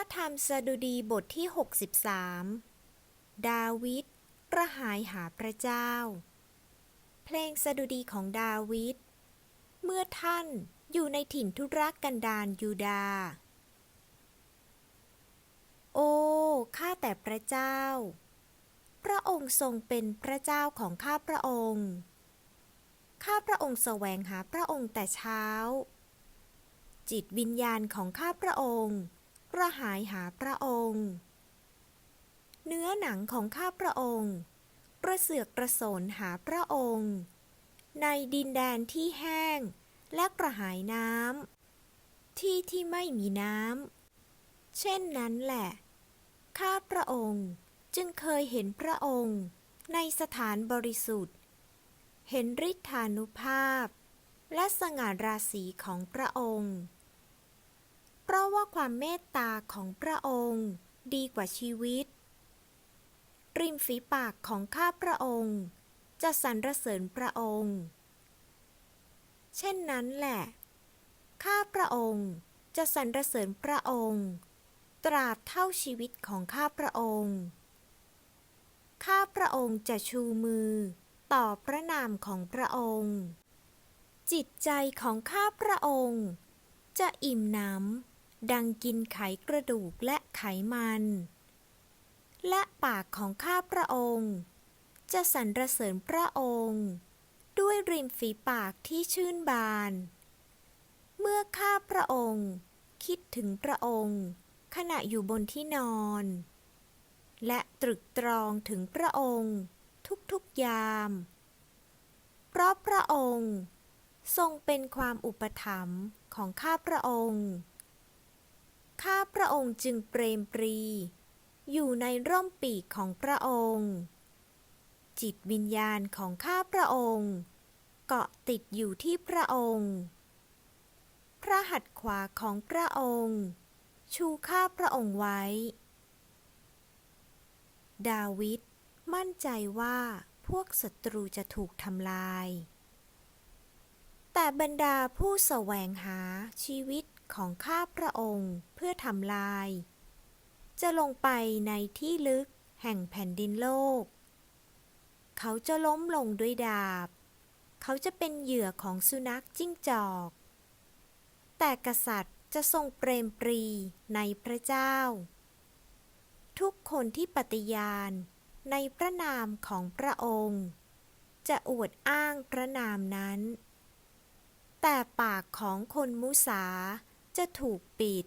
ระธรรมสดุดีบทที่ 63 ดาวิดกระหายหาพระเจ้า เพลงสดุดีของดาวิด เมื่อท่านอยู่ในถิ่นทุรกันดารยูดา โอ้ ข้าแต่พระเจ้า พระองค์ทรงเป็นพระเจ้าของข้าพระองค์ ข้าพระองค์แสวงหาพระองค์แต่เช้า จิตวิญญาณของข้าพระองค์ กระหายหาพระองค์ เนื้อหนังของข้าพระองค์ กระเสือกกระสนหาพระองค์ ในดินแดนที่แห้งและกระหายน้ำที่ที่ไม่มีน้ำเช่นนั้นแหละ ข้าพระองค์จึงเคยเห็นพระองค์ในสถานบริสุทธิ์ เห็นฤทธานุภาพ และสง่าราศีของพระองค์ เพราะว่าความเมตตาของพระองค์ดีกว่าชีวิต ริมฝีปากของข้าพระองค์ จะสรรเสริญพระองค์ เช่นนั้นแหละ ข้าพระองค์จะสรรเสริญพระองค์ ตราบเท่าชีวิตของข้าพระองค์ ข้าพระองค์จะชูมือต่อพระนามของพระองค์ จิตใจของข้าพระองค์ จะอิ่มหนำ ดังกินไขกระดูกและไขมัน และปากของข้าพระองค์ จะสรรเสริญพระองค์ ด้วยริมฝีปากที่ชื่นบาน เมื่อข้าพระองค์ คิดถึงพระองค์ ขณะอยู่บนที่นอน และตรึกตรองถึงพระองค์ทุกๆยาม เพราะพระองค์ทรงเป็นความอุปถัมภ์ของข้าพระองค์ ข้าพระองค์จึงเปรมปรี อยู่ในร่มปีกของพระองค์ จิตวิญญาณของข้าพระองค์ เกาะติดอยู่ที่พระองค์ พระหัตถ์ขวาของพระองค์ ชูข้าพระองค์ไว้ ดาวิดมั่นใจว่าพวกศัตรูจะถูกทำลาย แต่บรรดาผู้แสวงหาชีวิตของข้าพระองค์เพื่อทำลาย จะลงไปในที่ลึกแห่งแผ่นดินโลก เขาจะล้มลงด้วยดาบ เขาจะเป็นเหยื่อของสุนัขจิ้งจอก แต่กษัตริย์จะทรงเปรมปรีในพระเจ้า ทุกคนที่ปฏิญาณในพระนามของพระองค์ จะอวดอ้างพระนามนั้น แต่ปากของคนมุสาจะถูกปิด